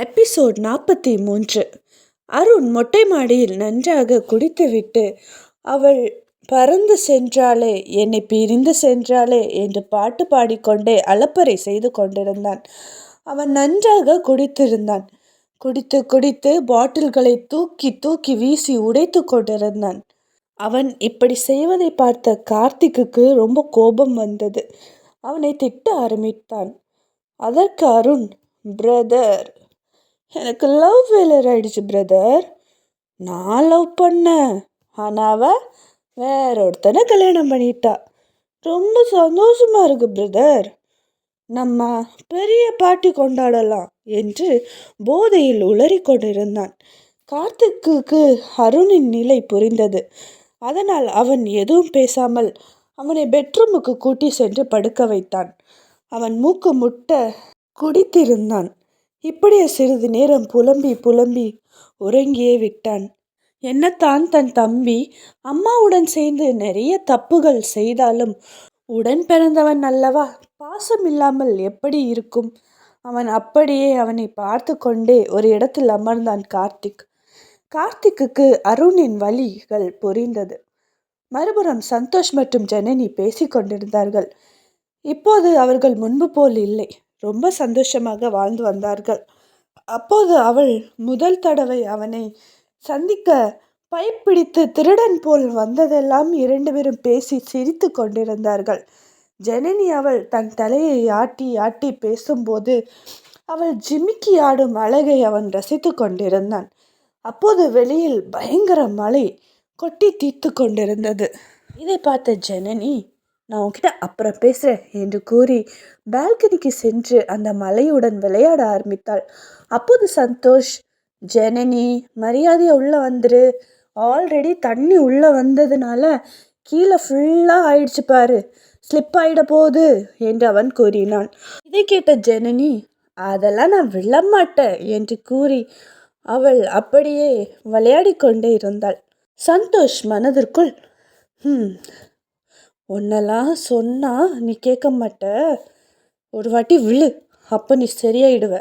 Episode நாற்பத்தி மூன்று. அருண் மொட்டை மாடியில் நன்றாக குடித்துவிட்டு அவள் பறந்து சென்றாளே என்னை பிரிந்து சென்றாளே என்று பாட்டு பாடிக்கொண்டே அலப்பறை செய்து கொண்டிருந்தான். அவன் நன்றாக குடித்திருந்தான். குடித்து குடித்து பாட்டில்களை தூக்கி தூக்கி வீசி உடைத்து கொண்டிருந்தான். அவன் இப்படி செய்வதை பார்த்த கார்த்திக்குக்கு ரொம்ப கோபம் வந்தது. அவனை திட்ட ஆரம்பித்தான். அதற்கு அருண் பிரதர் எனக்கு லவ் ஃபெயிலியர் ஆயிடுச்சு பிரதர் நான் லவ் பண்ணேன். ஆனால் அவள் வேற ஒருத்தனை கல்யாணம் பண்ணிட்டா. ரொம்ப சந்தோஷமாக இருக்கு பிரதர் நம்ம பெரிய பாட்டி கொண்டாடலாம் என்று போதையில் உளறி கொண்டிருந்தான். கார்த்திக்கு அருணின் நிலை புரிந்தது. அதனால் அவன் எதுவும் பேசாமல் அவனை பெட்ரூமுக்கு கூட்டி சென்று படுக்க வைத்தான். அவன் மூக்கு முட்ட குடித்திருந்தான். இப்படியே சிறிது நேரம் புலம்பி புலம்பி உறங்கியே விட்டான். என்னத்தான் தன் தம்பி அம்மாவுடன் சேர்ந்து நிறைய தப்புகள் செய்தாலும் உடன் பிறந்தவன் அல்லவா? பாசம் இல்லாமல் எப்படி இருக்கும்? அவன் அப்படியே அவனை பார்த்து கொண்டே ஒரு இடத்தில் அமர்ந்தான் கார்த்திக். கார்த்திக்குக்கு அருணின் வழிகள் புரிந்தது. மறுபுறம் சந்தோஷ் மற்றும் ஜனனி பேசிக் கொண்டிருந்தார்கள். இப்போது அவர்கள் முன்பு போல் இல்லை. ரொம்ப சந்தோஷமாக வாழ்ந்து வந்தார்கள். அப்போது அவள் முதல் தடவை அவனை சந்திக்க பைப்பிடித்து திருடன் போல் வந்ததெல்லாம் இரண்டு பேரும் பேசி சிரித்து கொண்டிருந்தார்கள். ஜனனி அவள் தன் தலையை ஆட்டி ஆட்டி பேசும்போது அவள் ஜிமிக்கி ஆடும் அழகை அவன் ரசித்து கொண்டிருந்தான். அப்போது வெளியில் பயங்கர மழை கொட்டி தீர்த்து கொண்டிருந்தது. இதை பார்த்த ஜனனி நான் உன்கிட்ட அப்புறம் பேசுகிறேன் என்று கூறி பால்கனிக்கு சென்று அந்த மலையுடன் விளையாட ஆரம்பித்தாள். அப்போது சந்தோஷ் ஜனனி மரியாதையை உள்ளே வந்துரு. ஆல்ரெடி தண்ணி உள்ளே வந்ததுனால கீழே ஃபுல்லாக ஆயிடுச்சு பாரு. ஸ்லிப் ஆகிட போகுது என்று அவன் கூறினான். இதை கேட்ட ஜனனி அதெல்லாம் நான் விழமாட்டேன் என்று கூறி அவள் அப்படியே விளையாடி கொண்டே இருந்தாள். சந்தோஷ் மனதிற்குள் ம் உன்னெல்லாம் சொன்னால் நீ கேட்க மாட்ட. ஒரு வாட்டி விழு அப்போ நீ சரியாயிடுவ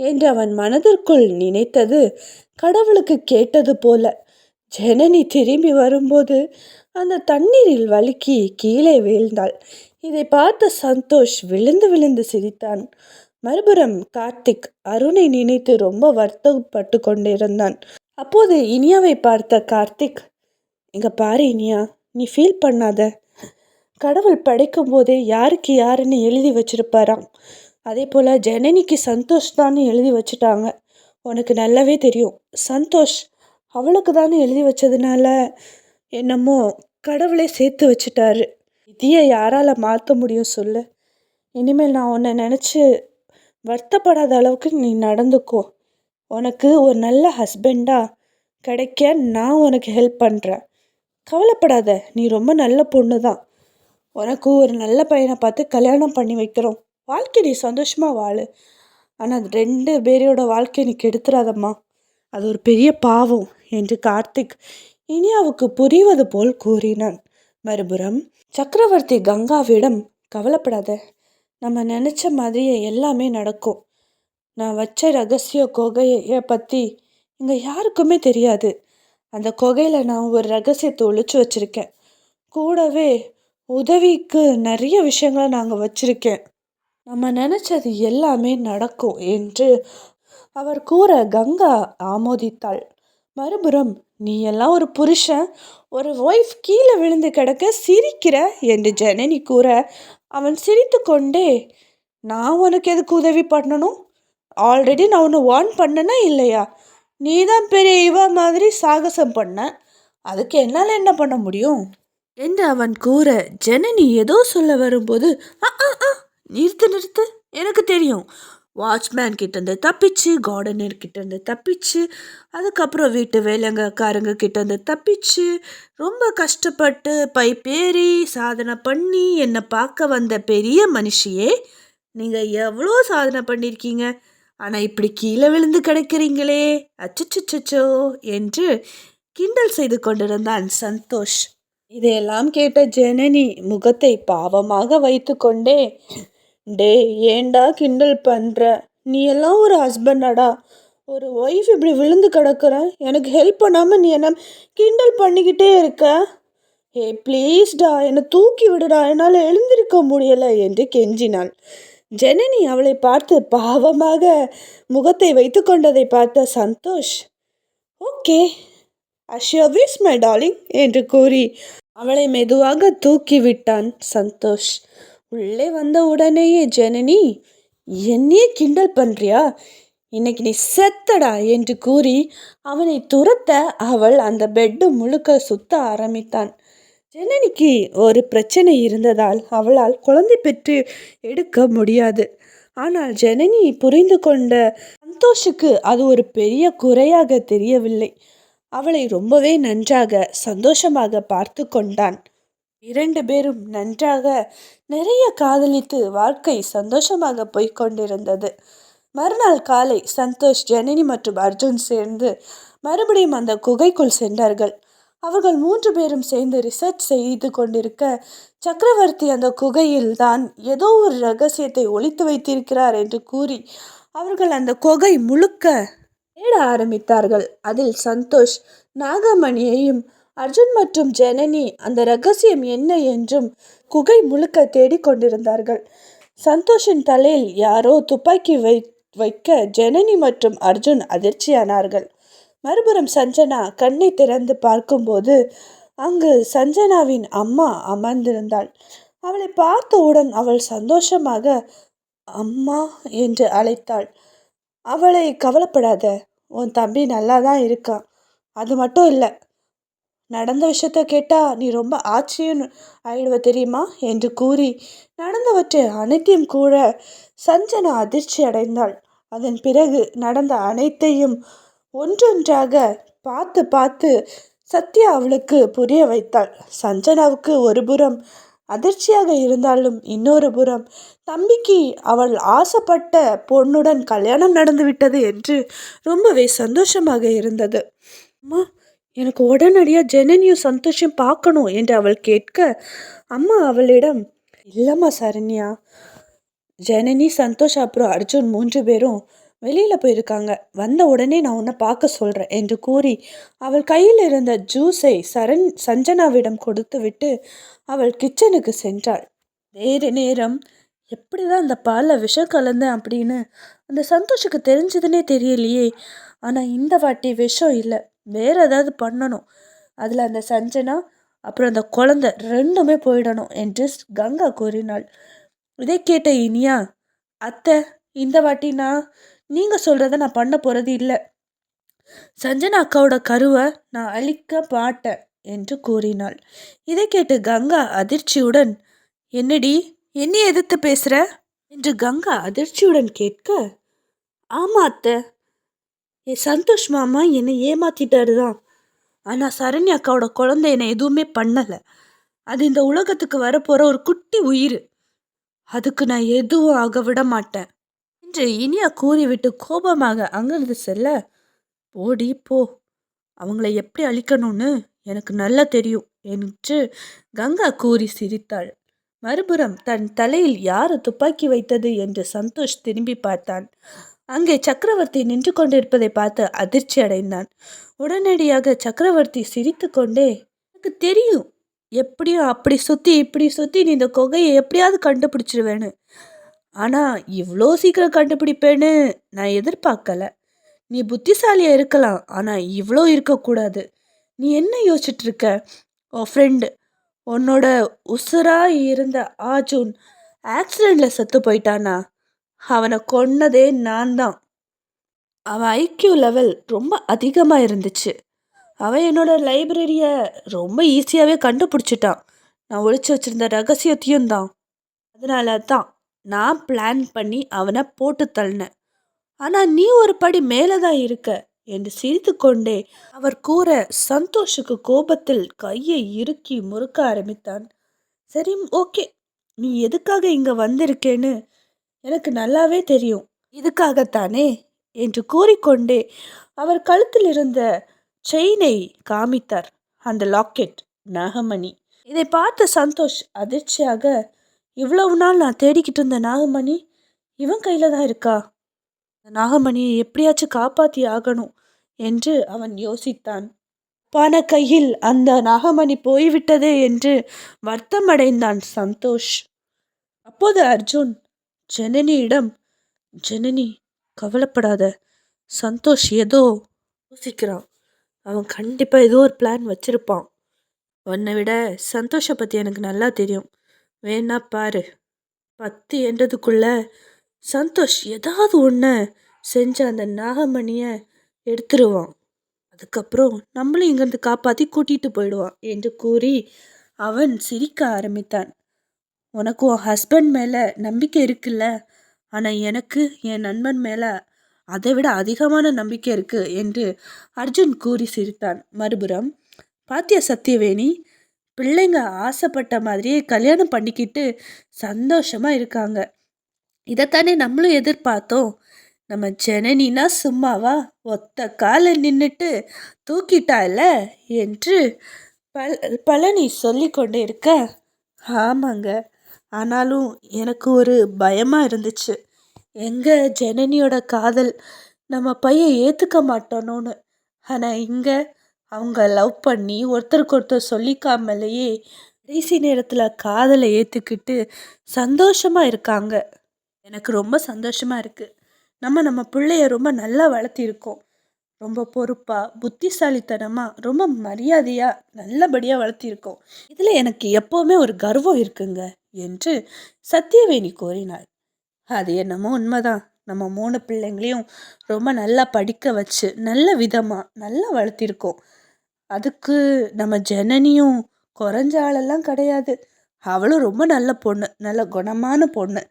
என்று அவன் மனதிற்குள் நினைத்தது கடவுளுக்கு கேட்டது போல. ஜனனி திரும்பி வரும்போது அந்த தண்ணீரில் வழுக்கி கீழே வீழ்ந்தாள். இதை பார்த்த சந்தோஷ் விழுந்து விழுந்து சிரித்தான். மறுபுறம் கார்த்திக் அருணை நினைத்து ரொம்ப வருத்தப்பட்டு கொண்டிருந்தான். அப்போது இனியாவை பார்த்த கார்த்திக் இங்கே பாரு இனியா நீ ஃபீல் பண்ணாத. கடவுள் படைக்கும் போதே யாருக்கு யாருன்னு எழுதி வச்சிருப்பாராம். அதே போல் ஜனனிக்கு சந்தோஷ் தான் எழுதி வச்சுட்டாங்க. உனக்கு நல்லாவே தெரியும். சந்தோஷ் அவளுக்கு தானே எழுதி வச்சதுனால என்னமோ கடவுளே சேர்த்து வச்சுட்டாரு. விதியை யாரால் மாற்ற முடியும் சொல்லு. இனிமேல் நான் உன்னை நினச்சி வருத்தப்படாத அளவுக்கு நீ நடந்துக்கோ. உனக்கு ஒரு நல்ல ஹஸ்பண்டாக கிடைக்க நான் உனக்கு ஹெல்ப் பண்ணுறேன் கவலைப்படாத. நீ ரொம்ப நல்ல பொண்ணு தான் உனக்கு ஒரு நல்ல பையனை பார்த்து கல்யாணம் பண்ணி வைக்கிறோம். வாழ்க்கை நீ சந்தோஷமாக வாழு. ஆனால் ரெண்டு பேரையோட வாழ்க்கையை நீ கெடுத்துறாதம்மா. அது ஒரு பெரிய பாவம் என்று கார்த்திக் இனியாவுக்கு புரிவது போல் கூறினான். மறுபுறம் சக்கரவர்த்தி கங்காவிடம் கவலைப்படாத. நம்ம நினச்ச மாதிரியே எல்லாமே நடக்கும். நான் வச்ச ரகசிய கொகையை பற்றி இங்கே யாருக்குமே தெரியாது. அந்த கொகையில் நான் ஒரு ரகசியத்தை ஒழிச்சு வச்சுருக்கேன். கூடவே உதவிக்கு நிறைய விஷயங்களை நாங்கள் வச்சுருக்கேன். நம்ம நினச்சது எல்லாமே நடக்கும் என்று அவர் கூற கங்கா ஆமோதித்தாள். மறுபுறம் நீ எல்லாம் ஒரு புருஷன் ஒரு ஒய்ஃப் கீழே விழுந்து கிடக்க சிரிக்கிற? என்று ஜனனி கூற அவன் சிரித்து கொண்டே நான் உனக்கு எதுக்கு உதவி பண்ணணும்? ஆல்ரெடி நான் உன்னை வார்ன் பண்ணனா இல்லையா? நீ தான் பெரிய இவ மாதிரி சாகசம் பண்ண. அதுக்கு என்னால் என்ன பண்ண முடியும்? என்று அவன் கூற ஜனனி ஏதோ சொல்ல வரும்போது நிறுத்து நிறுத்து. எனக்கு தெரியும். வாட்ச்மேன் கிட்டேருந்து தப்பிச்சு கார்டனர் கிட்டேருந்து தப்பிச்சு அதுக்கப்புறம் வீட்டு வேலைங்கக்காரங்க கிட்டேருந்து தப்பிச்சு ரொம்ப கஷ்டப்பட்டு பைப்பேறி சாதனை பண்ணி என்னை பார்க்க வந்த பெரிய மனுஷியே நீங்கள் எவ்வளோ சாதனை பண்ணியிருக்கீங்க ஆனால் இப்படி கீழே விழுந்து கிடக்கிறீங்களே. அச்சச்சோ என்று கிண்டல் செய்து கொண்டிருந்தான் சந்தோஷ். இதையெல்லாம் கேட்ட ஜனனி முகத்தை பாவமாக வைத்து கொண்டே டே ஏண்டா கிண்டல் பண்ணுற நீ எல்லாம் ஒரு ஹஸ்பண்டாடா? ஒரு ஒய்ஃப் இப்படி விழுந்து கிடக்குற? எனக்கு ஹெல்ப் பண்ணாமல் நீ என்ன கிண்டல் பண்ணிக்கிட்டே இருக்க? ஏ ப்ளீஸ்டா என்னை தூக்கி விடுடா. என்னால் எழுந்திருக்க முடியலை என்று கெஞ்சினாள். ஜனனி அவளை பார்த்து பாவமாக முகத்தை வைத்து கொண்டதை பார்த்த சந்தோஷ் ஓகே அஷ்யோவிஸ் மை டார்லிங் என்று கூறி அவளை மெதுவாக தூக்கி விட்டான் சந்தோஷ். உள்ளே வந்த உடனேயே ஜனனி என்னையே கிண்டல் பண்ணுறியா இன்னைக்கு நீ செத்தடா? என்று கூறி அவனை துரத்த அவள் அந்த பெட்டு முழுக்க சுத்த ஆரம்பித்தான். ஜனனிக்கு ஒரு பிரச்சனை இருந்ததால் அவளால் குழந்தை பெற்று எடுக்க முடியாது. ஆனால் ஜனனி புரிந்து கொண்ட சந்தோஷுக்கு அது ஒரு பெரிய குறையாக தெரியவில்லை. அவளை ரொம்பவே நன்றாக சந்தோஷமாக பார்த்து கொண்டான். இரண்டு பேரும் நன்றாக நிறைய காதலித்து வாழ்க்கை சந்தோஷமாக போய்கொண்டிருந்தது மறுநாள் காலை சந்தோஷ் ஜனனி மற்றும் அர்ஜுன் சேர்ந்து மறுபடியும் அந்த குகைக்குள் சென்றார்கள். அவர்கள் மூன்று பேரும் சேர்ந்து ரிசர்ச் செய்து கொண்டிருக்க சக்கரவர்த்தி அந்த குகையில் தான் ஏதோ ஒரு ரகசியத்தை ஒழித்து வைத்திருக்கிறார் என்று கூறி அவர்கள் அந்த குகை முழுக்க தேட ஆரம்பித்தார்கள். அதில் சந்தோஷ் நாகமணியையும் அர்ஜுன் மற்றும் ஜனனி அந்த ரகசியம் என்ன என்றும் குகை முழுக்க தேடிக்கொண்டிருந்தார்கள் சந்தோஷின் தலையில் யாரோ துப்பாக்கி வை வைக்க ஜனனி மற்றும் அர்ஜுன் அதிர்ச்சியானார்கள். மறுபுறம் சஞ்சனா கண்ணை திறந்து பார்க்கும்போது அங்கு சஞ்சனாவின் அம்மா அமர்ந்திருந்தாள். அவளை பார்த்தவுடன் அவள் சந்தோஷமாக அம்மா என்று அழைத்தாள். அவளை கவலைப்படாத உன் தம்பி நல்லா தான் இருக்கான் அது மட்டும் இல்லை நடந்த விஷயத்த கேட்டால் நீ ரொம்ப ஆச்சரியம் ஆயிடுவ தெரியுமா? என்று கூறி நடந்தவற்றை அனைத்தையும் கூற சஞ்சனா அதிர்ச்சி அடைந்தாள். அதன் பிறகு நடந்த அனைத்தையும் ஒன்றொன்றாக பார்த்து பார்த்து சத்யா அவளுக்கு புரிய வைத்தாள். சஞ்சனாவுக்கு ஒரு புறம் அதிர்ச்சியாக இருந்தாலும் இன்னொரு புறம் தம்பிக்கு அவள் ஆசைப்பட்ட பொண்ணுடன் கல்யாணம் நடந்து விட்டது என்று ரொம்பவே சந்தோஷமாக இருந்தது. அம்மா எனக்கு உடனடியாக ஜனனியும் சந்தோஷம் பார்க்கணும் என்று அவள் கேட்க அம்மா அவளிடம் இல்லைம்மா சரண்யா ஜனனி சந்தோஷ் அப்புறம் அர்ஜுன் மூன்று பேரும் வெளியில் போயிருக்காங்க. வந்த உடனே நான் உன்னை பார்க்க சொல்கிறேன் என்று கூறி அவள் கையில் இருந்த ஜூஸை சரண் சஞ்சனாவிடம் கொடுத்து விட்டு அவள் கிச்சனுக்கு சென்றாள். வேறு நேரம் எப்படி தான் அந்த பாலில் விஷம் கலந்தேன் அப்படின்னு அந்த சந்தோஷுக்கு தெரிஞ்சதுன்னே தெரியலையே. ஆனால் இந்த வாட்டி விஷம் இல்லை. வேறு ஏதாவது பண்ணணும். அதில் அந்த சஞ்சனா அப்புறம் அந்த குழந்த ரெண்டுமே போயிடணும் என்று கங்கா கூறினாள். இதை கேட்ட இனியா அத்தை இந்த வாட்டி நான் நீங்கள் சொல்கிறத நான் பண்ண போகிறது இல்லை. சஞ்சனா அக்காவோட கருவை நான் அழிக்க மாட்டேன் என்று கூறினாள். இதை கேட்டு கங்கா அதிர்ச்சியுடன் என்னடி என்னை எதிர்த்து பேசுகிற என்று கங்கா அதிர்ச்சியுடன் கேட்க ஆமா அத்தை. என் சந்தோஷ் மாமா என்னை ஏமாத்திட்டாரு தான் ஆனால் சரண்யா அக்காவோட குழந்தை என்னை எதுவுமே பண்ணலை. அது இந்த உலகத்துக்கு வரப்போகிற ஒரு குட்டி உயிர். அதுக்கு நான் எதுவும் ஆக விட மாட்டேன். என்று இனியா கூறிவிட்டு கோபமாக அங்கிருந்து செல்ல போடி போ. அவங்கள எப்படி அழிக்கணும்னு எனக்கு நல்லா தெரியும் என்று கங்கா கூறி சிரித்தாள். மறுபுறம் தன் தலையில் யார் துப்பாக்கி வைத்தது என்று சந்தோஷ் திரும்பி பார்த்தான். அங்கே சக்கரவர்த்தி நின்று கொண்டிருப்பதை பார்த்து அதிர்ச்சி அடைந்தான். உடனடியாக சக்கரவர்த்தி சிரித்து கொண்டே எனக்கு தெரியும். எப்படியும் அப்படி சுற்றி இப்படி சுற்றி நீ இந்த கொகையை எப்படியாவது கண்டுபிடிச்சிருவேன்னு. ஆனால் இவ்வளோ சீக்கிரம் கண்டுபிடிப்பேன்னு நான் எதிர்பார்க்கல. நீ புத்திசாலியாக இருக்கலாம் ஆனால் இவ்வளோ இருக்கக்கூடாது. நீ என்ன யோசிச்சுட்டு இருக்க உன் ஃப்ரெண்டு உன்னோட உசுராக இருந்த ஆஜூன் ஆக்சிடெண்ட்டில் செத்து போயிட்டானா? அவனை கொன்னதே நான் தான் அவன் ஐக்கியூ லெவல் ரொம்ப அதிகமாக இருந்துச்சு. அவன் என்னோட லைப்ரரியை ரொம்ப ஈஸியாகவே கண்டுபிடிச்சிட்டான். நான் ஒழிச்சு வச்சுருந்த ரகசியத்தையும் தான் அதனால தான் நான் பிளான் பண்ணி அவனை போட்டு தள்ளினேன் ஆனால் நீ ஒரு படி மேலே தான் இருக்க என்று சிரித்து கொண்டே அவர் கூற சந்தோஷுக்கு கோபத்தில் கையை இறுக்கி முறுக்க ஆரம்பித்தான். சரி ஓகே நீ எதுக்காக இங்கே வந்திருக்கேன்னு எனக்கு நல்லாவே தெரியும். இதுக்காகத்தானே? என்று கூறிக்கொண்டே அவர் கழுத்தில் இருந்த செயினை காமித்தார். அந்த லாக்கெட் நாகமணி. இதை பார்த்த சந்தோஷ் அதிர்ச்சியாக இவ்வளவு நாள் நான் தேடிக்கிட்டு இருந்த நாகமணி இவன் கையில் தான் இருக்கா? நாகமணியை எப்படியாச்சும் காப்பாற்றி ஆகணும் என்று அவன் யோசித்தான். பண கையில் அந்த நாகமணி போய்விட்டதே என்று வருத்தமடைந்தான் சந்தோஷ். அப்போது அர்ஜுன் ஜனனியிடம் ஜனனி கவலைப்படாத. சந்தோஷ் ஏதோ யோசிக்கிறான். அவன் கண்டிப்பாக ஏதோ ஒரு பிளான் வச்சுருப்பான். உன்னை விட சந்தோஷை பற்றி எனக்கு நல்லா தெரியும். வேணா பாரு. பத்து என்றதுக்குள்ள சந்தோஷ் ஏதாவது ஒன்று செஞ்ச அந்த நாகமணியை எடுத்துருவான். அதுக்கப்புறம் நம்மளும் இங்கேருந்து காப்பாற்றி கூட்டிகிட்டு போயிடுவான் என்று கூறி அவன் சிரிக்க ஆரம்பித்தான். உனக்கு உன் ஹஸ்பண்ட் மேலே நம்பிக்கை இருக்குல்ல? ஆனால் எனக்கு என் நண்பன் மேலே அதை விட அதிகமான நம்பிக்கை இருக்குது என்று அர்ஜுன் கூறி சிரித்தான். மறுபுறம் பாத்திய சத்தியவேணி பிள்ளைங்க ஆசைப்பட்ட மாதிரியே கல்யாணம் பண்ணிக்கிட்டு சந்தோஷமாக இருக்காங்க. இதைத்தானே நம்மளும் எதிர்பார்த்தோம். நம்ம ஜனனினா சும்மாவா ஒத்த கால நின்றுட்டு தூக்கிட்டால என்று பல் பழனி சொல்லி கொண்டு இருக்க ஆமாங்க. ஆனாலும் எனக்கு ஒரு பயமாக இருந்துச்சு. எங்கள் ஜனனியோட காதல் நம்ம பையன் ஏற்றுக்க மாட்டோனோன்னு. ஆனால் இங்கே அவங்க லவ் பண்ணி ஒருத்தருக்கு ஒருத்தர் சொல்லிக்காமலேயே கடைசி நேரத்தில் காதலை ஏற்றுக்கிட்டு சந்தோஷமாக இருக்காங்க. எனக்கு ரொம்ப சந்தோஷமாக இருக்குது நம்ம நம்ம பிள்ளைய ரொம்ப நல்லா வளர்த்திருக்கோம். ரொம்ப பொறுப்பாக புத்திசாலித்தனமாக ரொம்ப மரியாதையாக நல்லபடியாக வளர்த்திருக்கோம். இதில் எனக்கு எப்போவுமே ஒரு கர்வம் இருக்குங்க என்று சத்தியவேணி கூறினாள். அது என்னமோ உண்மைதான். நம்ம மூணு பிள்ளைங்களையும் ரொம்ப நல்லா படிக்க வச்சு நல்ல விதமாக நல்லா வளர்த்திருக்கோம். அதுக்கு நம்ம ஜனனியும் குறைஞ்ச ஆளெல்லாம் கிடையாது. அவளும் ரொம்ப நல்ல பொண்ணு நல்ல குணமான பொண்ணு.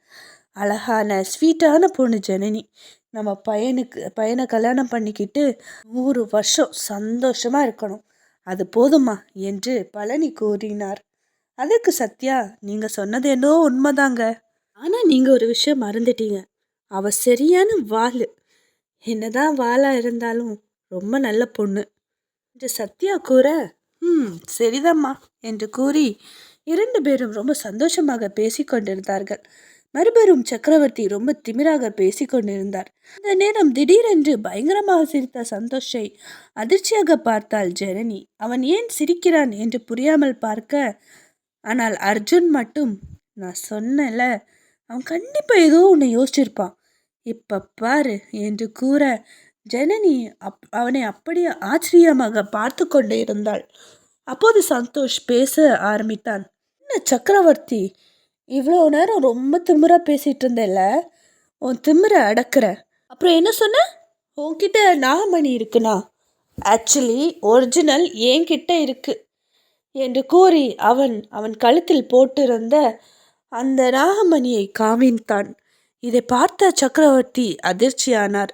அழகான ஸ்வீட்டான பொண்ணு ஜனனி. நம்ம பையனுக்கு பையனை கல்யாணம் பண்ணிக்கிட்டு நூறு வருஷம் சந்தோஷமாக இருக்கணும். அது போதுமா என்று பழனி கூறினார். அதுக்கு சத்யா நீங்கள் சொன்னது என்னோ உண்மைதாங்க. ஆனால் நீங்கள் ஒரு விஷயம் மறந்துட்டீங்க. அவள் சரியான வாள். என்னதான் வாளாக இருந்தாலும் ரொம்ப நல்ல பொண்ணு. என்று சத்யா கூற ம் சரிதம்மா என்று கூறி இரண்டு பேரும் ரொம்ப சந்தோஷமாக பேசிக்கொண்டிருந்தார்கள் மறுபெரும் சக்கரவர்த்தி ரொம்ப திமிராக பேசிக்கொண்டிருந்தார் அந்த நேரம் திடீரென்று பயங்கரமாக சிரித்த சந்தோஷை அதிர்ச்சியாக பார்த்தாள் ஜனனி. அவன் ஏன் சிரிக்கிறான்? என்று புரியாமல் பார்க்க ஆனால் அர்ஜுன் மட்டும் நான் சொன்னல அவன் கண்டிப்பாக ஏதோ ஒன்று யோசிச்சிருப்பான். இப்போ பாரு என்று கூற ஜனனி அப் அவனை அப்படியே ஆச்சரியமாக பார்த்து கொண்டே இருந்தாள். அப்போது சந்தோஷ் பேச ஆரம்பித்தான். என்ன சக்கரவர்த்தி இவ்வளோ நேரம் ரொம்ப திமிராக பேசிகிட்டு இருந்தேல்ல? உன் திமிரை அடக்கிற. அப்புறம் என்ன சொன்ன? உன்கிட்ட நாகமணி இருக்குண்ணா. ஆக்சுவலி ஒரிஜினல் என்கிட்ட இருக்கு என்று கூறி அவன் அவன் கழுத்தில் போட்டிருந்த அந்த நாகமணியை காமித்தான் இதை பார்த்த சக்கரவர்த்தி அதிர்ச்சியானார்.